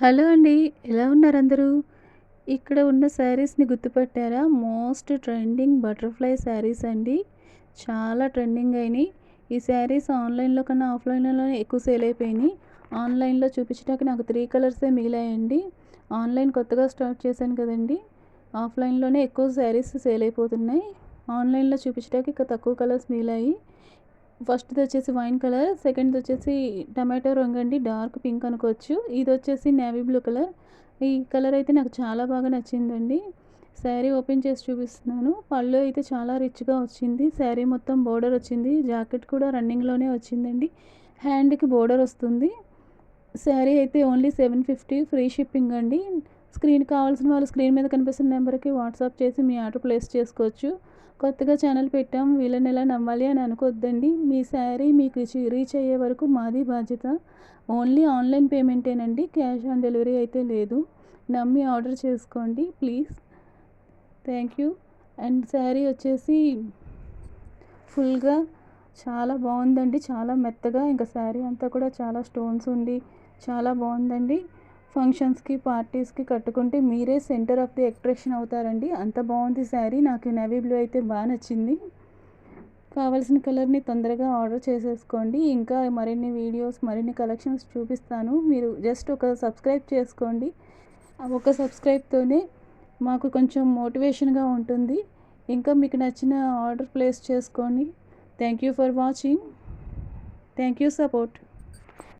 Hello అండి ఎలా ఉన్నారు అందరూ ఇక్కడ ఉన్న శారీస్ని గుర్తుపట్టారా? మోస్ట్ ట్రెండింగ్ బటర్ఫ్లై శారీస్ అండి. చాలా ట్రెండింగ్ అయినాయి. ఈ శారీస్ ఆన్లైన్లో కన్నా ఆఫ్లైన్లోనే ఎక్కువ సేల్ అయిపోయినాయి. ఆన్లైన్లో చూపించడానికి నాకు త్రీ కలర్సే మిగిలాయండి. ఆన్లైన్ కొత్తగా స్టార్ట్ చేశాను కదండి. ఆఫ్లైన్లోనే ఎక్కువ శారీస్ సేల్ అయిపోతున్నాయి. ఆన్లైన్లో చూపించడానికి ఇక తక్కువ కలర్స్ మిగిలాయి. ఫస్ట్ది వచ్చేసి వైన్ కలర్ సెకండ్ది వచ్చేసి టమాటో రంగు అండి డార్క్ పింక్ అనుకోవచ్చు. ఇది వచ్చేసి నేవీ బ్లూ కలర్. ఈ కలర్ అయితే నాకు చాలా బాగా నచ్చిందండి. శారీ ఓపెన్ చేసి చూపిస్తున్నాను. పళ్ళు అయితే చాలా రిచ్గా వచ్చింది. శారీ మొత్తం బోర్డర్ వచ్చింది. జాకెట్ కూడా రన్నింగ్లోనే వచ్చిందండి. హ్యాండ్కి బోర్డర్ వస్తుంది. శారీ అయితే only seven fifty free shipping అండి. స్క్రీన్ కావాల్సిన వాళ్ళు స్క్రీన్ మీద కనిపిస్తున్న నెంబర్కి వాట్సాప్ చేసి మీ ఆర్డర్ ప్లేస్ చేసుకోవచ్చు. కొత్తగా ఛానల్ పెట్టాం వీళ్ళని ఎలా నమ్మాలి అని అనుకోవద్దండి మీ శారీ మీకు రీచ్ అయ్యే వరకు మాది బాధ్యత. ఓన్లీ ఆన్లైన్ పేమెంటేనండి క్యాష్ ఆన్ డెలివరీ అయితే లేదు. నమ్మి ఆర్డర్ చేసుకోండి please. Thank you. And sari వచ్చేసి ఫుల్గా చాలా బాగుందండి చాలా మెత్తగా. ఇంకా శారీ అంతా కూడా చాలా స్టోన్స్ ఉండి చాలా బాగుందండి. ఫంక్షన్స్కి పార్టీస్కి కట్టుకుంటే మీరే సెంటర్ ఆఫ్ ది అట్రాక్షన్ అవుతారండి. అంత బాగుంది శారీ. నాకు నవీ బ్లూ అయితే బాగా నచ్చింది. కావాల్సిన కలర్ని తొందరగా ఆర్డర్ చేసేసుకోండి. ఇంకా మరిన్ని వీడియోస్ మరిన్ని కలెక్షన్స్ చూపిస్తాను. మీరు జస్ట్ ఒక సబ్స్క్రైబ్ చేసుకోండి. ఒక సబ్స్క్రైబ్తోనే మాకు కొంచెం మోటివేషన్గా ఉంటుంది. ఇంకా మీకు నచ్చిన ఆర్డర్ ప్లేస్ చేసుకోండి. Thank you for watching. Thank you support.